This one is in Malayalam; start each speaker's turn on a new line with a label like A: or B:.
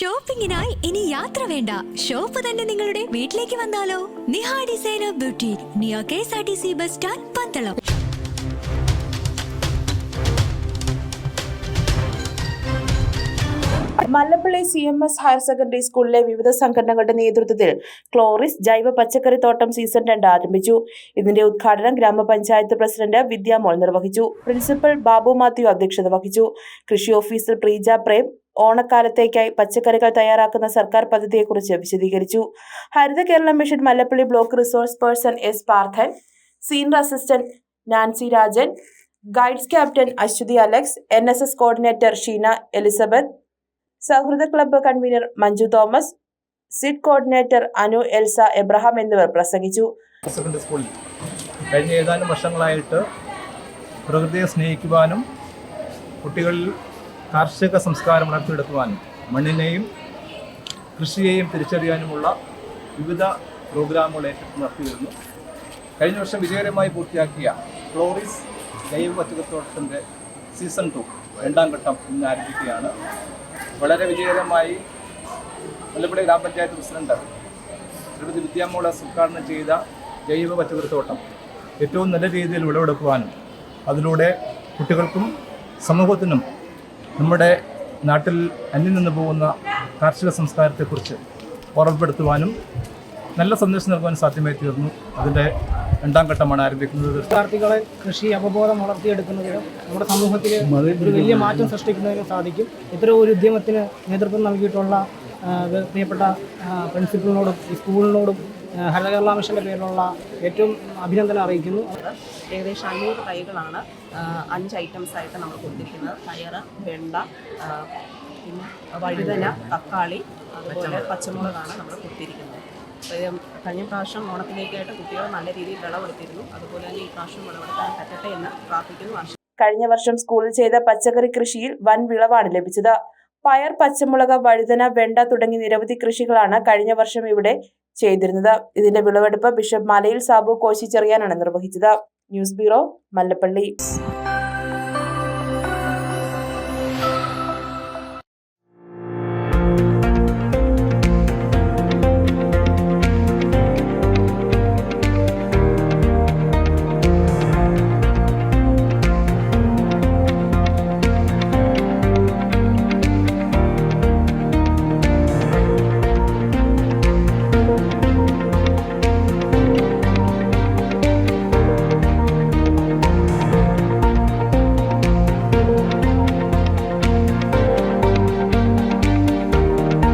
A: ഷോപ്പിംഗിനായി ഇനി യാത്ര വേണ്ട. ഷോപ്പ് തന്നെ നിങ്ങളുടെ വീട്ടിലേക്ക് വന്നാലോ? Niha designer beauty neo K S R T C bus stand Pandalam.
B: Mallappally C M S higher secondary സ്കൂളിലെ വിവിധ സംഘടനകളുടെ നേതൃത്വത്തിൽ ക്ലോറിസ് ജൈവ പച്ചക്കറി തോട്ടം സീസൺ രണ്ട് ആരംഭിച്ചു. ഇതിന്റെ ഉദ്ഘാടനം ഗ്രാമപഞ്ചായത്ത് പ്രസിഡന്റ് വിദ്യാമോൾ നിർവഹിച്ചു. പ്രിൻസിപ്പൽ ബാബു മാത്യു അധ്യക്ഷത വഹിച്ചു. കൃഷി ഓഫീസർ പ്രീജ പ്രേം ഓണക്കാലത്തേക്കായി പച്ചക്കറികൾ തയ്യാറാക്കുന്ന സർക്കാർ പദ്ധതിയെക്കുറിച്ച് വിശദീകരിച്ചു. Haritha Kerala mission Mallappally block resource person S Parthan senior assistant Nancy Rajan guides captain Aswathy Alex N S S coordinator Sheena Elizabeth Souhrida club convener Manju Thomas seed coordinator Anu Elsa Abraham എന്നിവർ പ്രസംഗിച്ചു.
C: കഴിഞ്ഞ ഏതാനും വർഷങ്ങളായിട്ട് പ്രകൃതിയെ സ്നേഹിക്കുവാനും കുട്ടികളിൽ കാർഷിക സംസ്കാരം വളർത്തിയെടുക്കുവാനും മണ്ണിനെയും കൃഷിയെയും തിരിച്ചറിയാനുമുള്ള വിവിധ പ്രോഗ്രാമുകൾ ഏറ്റെടുത്ത് നടത്തിയിരുന്നു. കഴിഞ്ഞ വർഷം വിജയകരമായി പൂർത്തിയാക്കിയ ഫ്ലോറിസ് ജൈവ പച്ചക്കത്തോട്ടത്തിന്റെ സീസൺ ടു രണ്ടാം ഘട്ടം ഇന്ന് ആരംഭിക്കുകയാണ്. വളരെ വിജയകരമായി മല്ലപ്പള്ളി ഗ്രാമപഞ്ചായത്ത് പ്രസിഡന്റ് ശ്രീമതി വിദ്യാമോളസ് ഉദ്ഘാടനം ചെയ്ത ജൈവ പച്ചക്കറിത്തോട്ടം ഏറ്റവും നല്ല രീതിയിൽ വിളവെടുക്കുവാനും അതിലൂടെ കുട്ടികൾക്കും സമൂഹത്തിനും നമ്മുടെ നാട്ടിൽ അന്യം നിന്ന് പോകുന്ന കാർഷിക സംസ്കാരത്തെക്കുറിച്ച് ഓർമ്മപ്പെടുത്തുവാനും നല്ല സന്ദേശം നൽകുവാനും സാധ്യമായി തീർന്നു. അതിന്റെ രണ്ടാം ഘട്ടമാണ് ആരംഭിക്കുന്നത്.
D: വിദ്യാർത്ഥികളെ കൃഷി അവബോധം വളർത്തിയെടുക്കുന്നതിനും നമ്മുടെ സമൂഹത്തിൽ ഒരു വലിയ മാറ്റം സൃഷ്ടിക്കുന്നതിനും സാധിക്കും. ഇത്തരം ഒരു ഉദ്യമത്തിന് നേതൃത്വം നൽകിയിട്ടുള്ള പ്രിയപ്പെട്ട പ്രിൻസിപ്പളിനോടും ഈ സ്കൂളിനോടും ഹരിതകേരള ഹരിത കേരള മിഷന്റെ പേരിലുള്ള ഏറ്റവും അഭിനന്ദനം അറിയിക്കുന്നു.
E: ഏകദേശം അഞ്ഞൂറ് തൈകളാണ് അഞ്ച് ഐറ്റംസ് ആയിട്ട് നമ്മൾ കൊടുത്തിരിക്കുന്നത്. പയറ് വെണ്ട പിന്നെ വഴുതന തക്കാളി അതുപോലെ പച്ചമുളകാണ് നമ്മൾ കൊടുത്തിരിക്കുന്നത്. കഴിഞ്ഞ പ്രാവശ്യം ഓണത്തിലേക്കായിട്ട് കുട്ടികൾ നല്ല രീതിയിൽ വിളവെടുത്തിരുന്നു. അതുപോലെ തന്നെ ഈ പ്രാവശ്യം വിളവെടുക്കാൻ പറ്റട്ടെ എന്ന് പ്രാർത്ഥിക്കുന്നു.
B: കഴിഞ്ഞ വർഷം സ്കൂളിൽ ചെയ്ത പച്ചക്കറി കൃഷിയിൽ വൻ വിളവാണ് ലഭിച്ചത്. പയർ പച്ചമുളക് വഴുതന വെണ്ട തുടങ്ങി നിരവധി കൃഷികളാണ് കഴിഞ്ഞ വർഷം ഇവിടെ ചെയ്തിരുന്നത്. ഇതിന്റെ വിളവെടുപ്പ് ബിഷപ്പ് മലയിൽ സാബു കോശി ചെറിയാനാണ് നിർവഹിച്ചത്. News bureau Mallappally.